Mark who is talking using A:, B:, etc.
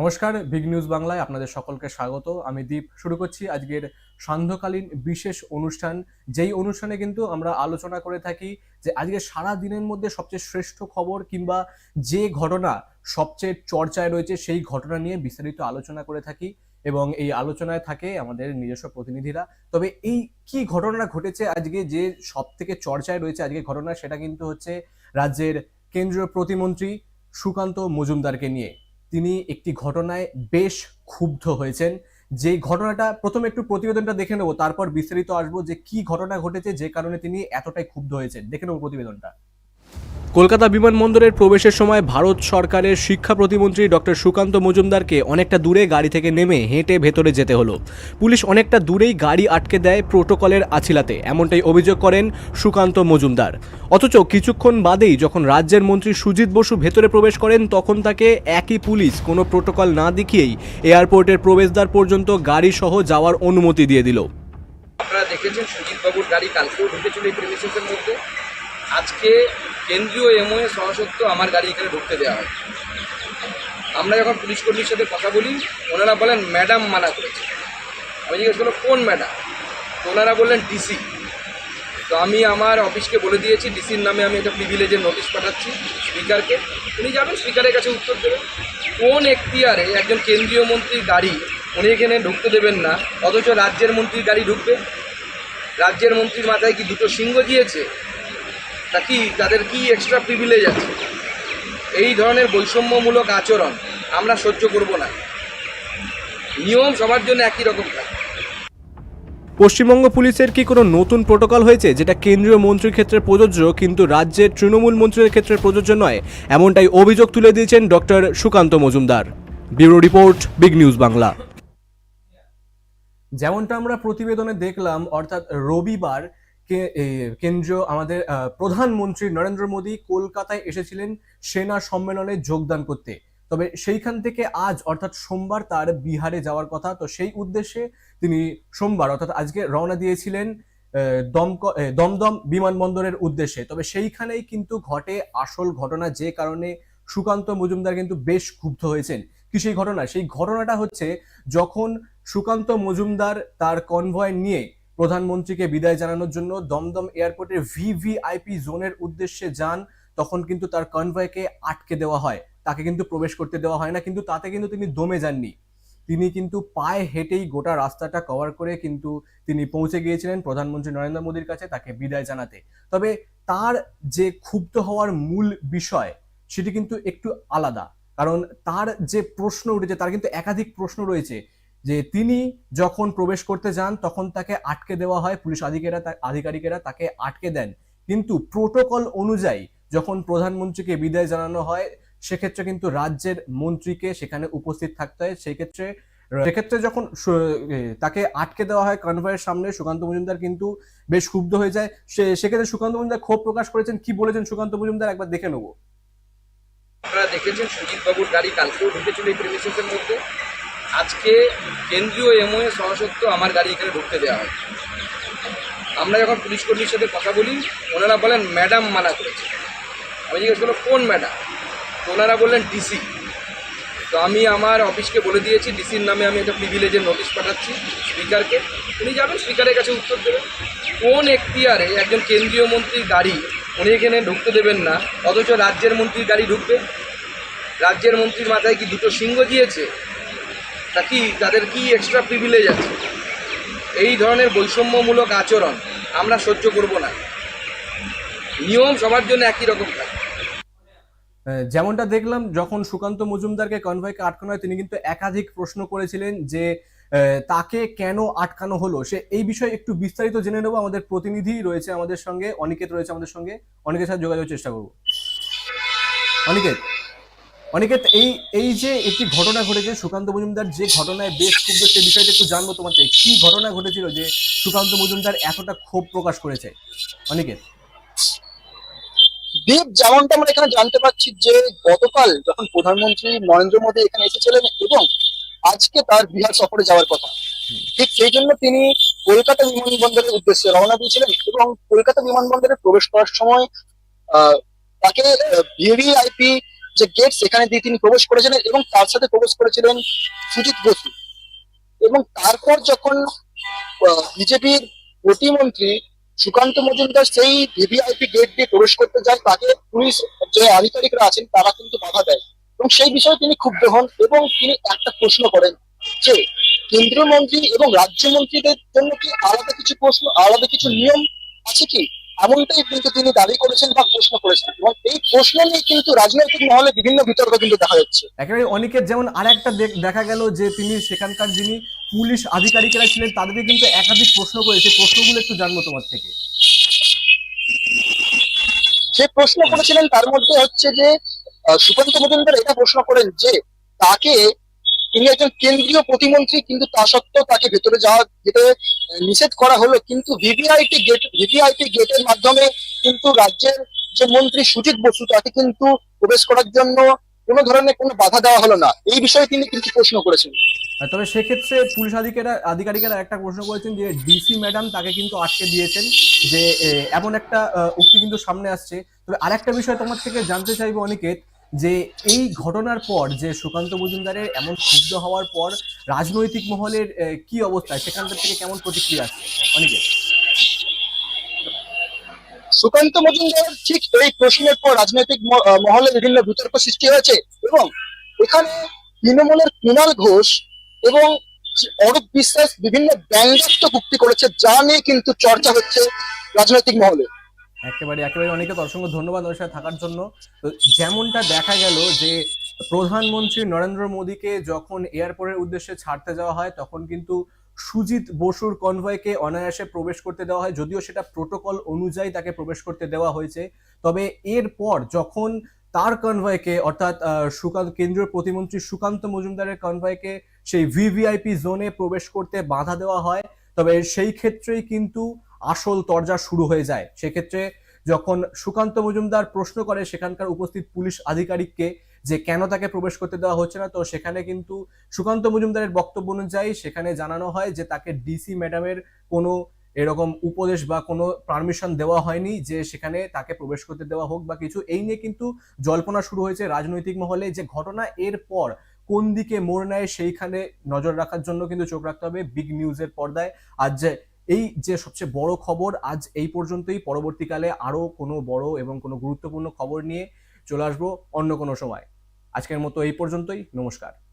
A: নমস্কার big news বাংলায় আপনাদের সকলকে স্বাগত। আমি দীপ, শুরু করছি আজকের সান্ধ্যকালীন বিশেষ অনুষ্ঠান। যেই অনুষ্ঠানে কিন্তু আমরা আলোচনা করে থাকি যে আজকে সারা দিনের মধ্যে সবচেয়ে শ্রেষ্ঠ খবর কিংবা যে ঘটনা সবচেয়ে চর্চায় রয়েছে সেই ঘটনা নিয়ে বিস্তারিত আলোচনা করে থাকি এবং এই আলোচনায় থাকে আমাদের নিজস্ব প্রতিনিধিরা। তবে এই কি ঘটনা ঘটেছে আজকে, যে সব থেকে চর্চায় রয়েছে আজকে ঘটনা সেটা কিন্তু হচ্ছে রাজ্যের কেন্দ্রীয় প্রতিমন্ত্রী সুকান্ত মজুমদারকে নিয়ে। তিনি একটি ঘটনায় বেশ ক্ষুব্ধ হয়েছেন। যে ঘটনাটা প্রথমে একটু প্রতিবেদনটা দেখে নেব, তারপর বিস্তারিত আসব যে কি ঘটনা ঘটেছে, যে কারণে তিনি এতটাই ক্ষুব্ধ হয়েছেন। দেখে নেব প্রতিবেদনটা। কলকাতা বিমানবন্দরের প্রবেশের সময় ভারত সরকারের শিক্ষা প্রতিমন্ত্রী ডক্টর সুকান্ত মজুমদারকে অনেকটা দূরে গাড়ি থেকে নেমে হেঁটে ভেতরে যেতে হলো। পুলিশ অনেকটা দূরেই গাড়ি আটকে দেয় প্রোটোকলের আছিলাতে, এমনটাই অভিযোগ করেন সুকান্ত মজুমদার। অথচ কিছুক্ষণ বাদেই যখন রাজ্যের মন্ত্রী সুজিত বসু ভেতরে প্রবেশ করেন, তখন তাকে একই পুলিশ কোনো প্রোটোকল না দেখিয়েই এয়ারপোর্টের প্রবেশদ্বার পর্যন্ত গাড়ি সহ যাওয়ার অনুমতি দিয়ে দিল।
B: আপনারা দেখেছেন সুজিত বাবুর গাড়ি কালকেও ঢুকেছিল এই প্রেমিসেসের মধ্যে। আজকে কেন্দ্রীয় এমওএ সহসত্ত্বেও আমার গাড়ি এখানে ঢুকতে দেওয়া হয়। আমরা যখন পুলিশ কর্মীর সাথে কথা বলি, ওনারা বলেন, ম্যাডাম মানা করেছে। আমি জিজ্ঞেস করলাম, কোন ম্যাডাম? ওনারা বললেন, ডিসি। তো আমি আমার অফিসকে বলে দিয়েছি, ডিসির নামে আমি একটা প্রিভিলেজের নোটিশ পাঠাচ্ছি স্পিকারকে। উনি যাবেন, স্পিকারের কাছে উত্তর দেবেন। কোন এখতিয়ারে একজন কেন্দ্রীয় মন্ত্রীর গাড়ি উনি এখানে ঢুকতে দেবেন না, অথচ রাজ্যের মন্ত্রীর গাড়ি ঢুকবে? রাজ্যের মন্ত্রীর মাথায় কি দুটো সিংহ দিয়েছে তা কি তাদের কি এক্সট্রা প্রিভিলেজ আছে? এই ধরনের বৈষম্যমূলক আচরণ আমরা সহ্য করব না। নিয়ম সবার জন্য একই রকম থাকে।
A: পশ্চিমবঙ্গ পুলিশের কি কোনো নতুন প্রোটোকল হয়েছে যেটা কেন্দ্রীয় মন্ত্রীর ক্ষেত্রে প্রযোজ্য কিন্তু রাজ্যের তৃণমূল মন্ত্রীর ক্ষেত্রে প্রযোজ্য নয়? এমনটাই অভিযোগ তুলে দিয়েছেন doctor Sukanta Majumdar. Bureau report big news Bangla. যেমনটা আমরা প্রতিবেদনে দেখলাম অর্থাৎ রবিবার কেন্দ্রীয় আমাদের প্রধানমন্ত্রী নরেন্দ্র মোদী কলকাতায় এসেছিলেন সেনা সম্মেলনে যোগদান করতে। তবে সেইখান থেকে আজ, অর্থাৎ সোমবার তার বিহারে যাওয়ার কথা, তো সেই উদ্দেশ্যে তিনি সোমবার, অর্থাৎ আজকে রওনা দিয়েছিলেন দমক দমদম বিমানবন্দরের উদ্দেশ্যে। তবে সেইখানেই কিন্তু ঘটে আসল ঘটনা, যে কারণে সুকান্ত মজুমদার কিন্তু বেশ ক্ষুব্ধ হয়েছেন। কি সেই ঘটনা? সেই ঘটনাটা হচ্ছে, যখন সুকান্ত মজুমদার তার কনভয় নিয়ে প্রধানমন্ত্রীকে বিদায় জানানোর জন্য দমদম এয়ারপোর্টের ভিভিআইপি জোনের উদ্দেশ্যে যান, তখন কিন্তু তার কনভয়কে আটকে দেওয়া হয়। তাকে কিন্তু প্রবেশ করতে দেওয়া হয় না, কিন্তু তাতে কিন্তু তিনি দমে যাননি। তিনি কিন্তু পায়ে হেঁটেই গোটা রাস্তাটা কভার করে কিন্তু তিনি পৌঁছে গিয়েছিলেন প্রধানমন্ত্রী নরেন্দ্র মোদীর কাছে তাকে বিদায় জানাতে। তবে তার যে ক্ষুব্ধ হওয়ার মূল বিষয়, সেটি কিন্তু একটু আলাদা। কারণ তার যে প্রশ্ন উঠেছে, তার কিন্তু একাধিক প্রশ্ন রয়েছে। যে তিনি যখন প্রবেশ করতে যান, তখন তাকে আটকে দেওয়া হয়, পুলিশ আধিকারিকেরা আধিকারিকেরা তাকে আটকে দেন। কিন্তু প্রোটোকল অনুযায়ী যখন প্রধানমন্ত্রীকে বিদায় জানানো হয়, সেক্ষেত্রে কিন্তু রাজ্যের মন্ত্রীকে সেখানে উপস্থিত থাকতে হয়। সেক্ষেত্রে সেক্ষেত্রে যখন তাকে আটকে দেওয়া হয় কনভয়ের সামনে, সুকান্ত মজুমদার কিন্তু বেশ ক্ষুব্ধ হয়ে যায়। সে, সেক্ষেত্রে সুকান্ত মজুমদার ক্ষোভ প্রকাশ করেছেন। কি বলেছেন সুকান্ত মজুমদার? একবার দেখে নেব।
B: আপনারা দেখেছেন সুজিত বাবুর গাড়ি কালকেও ঢুকেছিল এই প্রেমিসেসের মধ্যে? আজকে কেন্দ্রীয় এমওএ সহসত্ত্বেও আমার গাড়ি এখানে ঢুকতে দেওয়া হয়। আমরা যখন পুলিশ কর্মীর সাথে কথা বলি, ওনারা বলেন, ম্যাডাম মানা করেছে। আমি জিজ্ঞেস করলাম, কোন ম্যাডাম? ওনারা বললেন ডিসি তো আমি আমার অফিসকে বলে দিয়েছি ডিসির নামে আমি একটা প্রিভিলেজের নোটিশ পাঠাচ্ছি স্পিকারকে। উনি যাবেন, স্পিকারের কাছে উত্তর দেবেন। কোন এখতিয়ারে একজন কেন্দ্রীয় মন্ত্রীর গাড়ি উনি এখানে ঢুকতে দেবেন না, অথচ রাজ্যের মন্ত্রীর গাড়ি ঢুকবে? রাজ্যের মন্ত্রীর মাথায় কি দুটো সিংহ দিয়েছে? তা কি তাদের কি এক্সট্রা প্রিভিলেজ আছে? এই ধরনের বৈষম্যমূলক আচরণ আমরা সহ্য করব না। নিয়ম সবার জন্য একই রকম থাকে।
A: যেমনটা দেখলাম, যখন সুকান্ত মজুমদারকে কনভয়কে আটকানো হয়, তিনি কিন্তু একাধিক প্রশ্ন করেছিলেন যে তাকে কেন আটকানো হলো? সে এই বিষয়ে একটু বিস্তারিত জেনে নেব। আমাদের প্রতিনিধি রয়েছে আমাদের সঙ্গে, অনিকেত রয়েছে আমাদের সঙ্গে। অনিকের সাথে যোগাযোগের চেষ্টা করব। অনিকেত? অনিকেত এই এই যে একটি ঘটনা ঘটেছে, সুকান্ত মজুমদার যে ঘটনায় বেশ ক্ষুব্ধ সেই বিষয়টা একটু জানব তোমার থেকে। কি ঘটনা ঘটেছিল যে সুকান্ত মজুমদার এতটা ক্ষোভ প্রকাশ করেছে? অনেকে।
C: দীপ, যেমনটা আমরা এখানে জানতে পারছি যে গতকাল যখন প্রধানমন্ত্রী নরেন্দ্র মোদী এখানে এসেছিলেন এবং আজকে তার বিহার সফরে যাওয়ার কথা, ঠিক সেই জন্য তিনি কলকাতা বিমানবন্দরের উদ্দেশ্যে রওনা দিয়েছিলেন এবং কলকাতা বিমানবন্দরে প্রবেশ করার সময় তাকে ভিভিআইপি যে গেট সেখানে দিয়ে তিনি প্রবেশ করেছিলেন এবং তার সাথে প্রবেশ করেছিলেন সুজিত বসু। এবং তারপর যখন বিজেপির প্রতিমন্ত্রী সুকান্ত মজুমদার সেই ভিভিআইপি গেট দিয়ে প্রবেশ করতে যায়, তাকে পুলিশ যে আধিকারিকরা আছেন তারা কিন্তু বাধা দেয়। এবং সেই বিষয়ে তিনি ক্ষুব্ধ হন এবং তিনি একটা প্রশ্ন করেন যে কেন্দ্রীয় মন্ত্রী এবং রাজ্য মন্ত্রীদের জন্য কি আলাদা কিছু প্রশ্ন, আলাদা কিছু নিয়ম আছে কি? এমনটাই কিন্তু তিনি দাবি করেছেন বা প্রশ্ন করেছেন। এবং এই প্রশ্ন নিয়ে কিন্তু রাজনৈতিক মহলে বিভিন্ন বিতর্ক কিন্তু দেখা যাচ্ছে।
A: একেবারে অনেকের যেমন আর একটা দেখা গেল যে তিনি সেখানকার যিনি পুলিশ আধিকারিকেরা ছিলেন তাদেরকে কিন্তু একাধিক প্রশ্ন করেছে। প্রশ্নগুলো একটু জানব তোমার থেকে।
C: যে প্রশ্ন করেছিলেন তার মধ্যে হচ্ছে যে সুকান্ত মজুমদার এটা প্রশ্ন করেন যে তাকে তিনি একজন কেন্দ্রীয় প্রতিমন্ত্রী কিন্তু তা সত্ত্বেও তাকে ভেতরে যাওয়া যেতে নিষেধ করা হলো, কিন্তু ভিভিআইটি গেট ভিভিআইপি গেটের মাধ্যমে কিন্তু রাজ্যের যে মন্ত্রী সুজিত বসু, তাকে কিন্তু প্রবেশ করার জন্য কোনো ধরনের কোনো বাধা দেওয়া হলো না। এই বিষয়ে তিনি কিন্তু প্রশ্ন করেছেন।
A: তবে সেক্ষেত্রে পুলিশ আধিকারিকেরা আধিকারিকেরা একটা প্রশ্ন করেছেন যে ডিসি ম্যাডাম তাকে কিন্তু আটকে দিয়েছেন, যে এমন একটা উক্তি কিন্তু সামনে আসছে। তবে আরেকটা বিষয় তোমার থেকে জানতে চাইব অনিকেত, যে এই ঘটনার পর, যে সুকান্ত মজুমদারের এমন ক্ষুব্ধ হওয়ার পর রাজনৈতিক মহলের কি অবস্থা? সেখানকার থেকে কেমন প্রতিক্রিয়া আসছে অনেকে
C: সুকান্ত মজুমদার ঠিক এই প্রশ্নের পর রাজনৈতিক মহলে বিভিন্ন বিতর্ক সৃষ্টি হয়েছে এবং এখানে তৃণমূলের কুণাল ঘোষ এবং অরূপ বিশ্বাস বিভিন্ন ব্যঙ্গাত্মক উক্তি করেছে যা নিয়ে কিন্তু চর্চা হচ্ছে রাজনৈতিক মহলে।
A: একেবারে একেবারে অনেকে অসংখ্য ধন্যবাদ ওর সাথে থাকার জন্য। তো যেমনটা দেখা গেল যে প্রধানমন্ত্রী নরেন্দ্র মোদীকে যখন এয়ারপোর্টের উদ্দেশ্যে ছাড়তে যাওয়া হয়, তখন কিন্তু সুজিত বসুর কনভয়কে অনায়াসে প্রবেশ করতে দেওয়া হয়। যদিও সেটা প্রোটোকল অনুযায়ী তাকে প্রবেশ করতে দেওয়া হয়েছে, তবে এরপর যখন তার কনভয়কে, অর্থাৎ সুকান্ত, কেন্দ্রীয় প্রতিমন্ত্রী সুকান্ত মজুমদারের কনভয়কে সেই ভিভিআইপি জোনে প্রবেশ করতে বাধা দেওয়া হয়, তবে সেই ক্ষেত্রেই কিন্তু আসল তরজা শুরু হয়ে যায়। সেক্ষেত্রে যখন সুকান্ত মজুমদার প্রশ্ন করে, সেখানকার উপস্থিত পুলিশ আধিকারিককে যে কেন তাকে প্রবেশ করতে দেওয়া হচ্ছে না, তো সেখানে কিন্তু সুকান্ত মজুমদারের বক্তব্য অনুযায়ী সেখানে জানানো হয় যে তাকে ডিসি ম্যাডামের কোনো এরকম উপদেশ বা কোনো পারমিশন দেওয়া হয়নি যে সেখানে তাকে প্রবেশ করতে দেওয়া হোক বা কিছু। এই নিয়ে কিন্তু জল্পনা শুরু হয়েছে রাজনৈতিক মহলে যে ঘটনা এর পর কোন দিকে মোড় নেয় সেইখানে নজর রাখার জন্য কিন্তু চোখ রাখতে হবে বিগ নিউজের পর্দায়। আজ যে এই যে সবচেয়ে বড় খবর, আজ এই পর্যন্তই। পরবর্তীকালে আরও কোনো বড় এবং কোনো গুরুত্বপূর্ণ খবর নিয়ে চলে আসব অন্য কোনো সময়। আজকের মতো এই পর্যন্তই নমস্কার।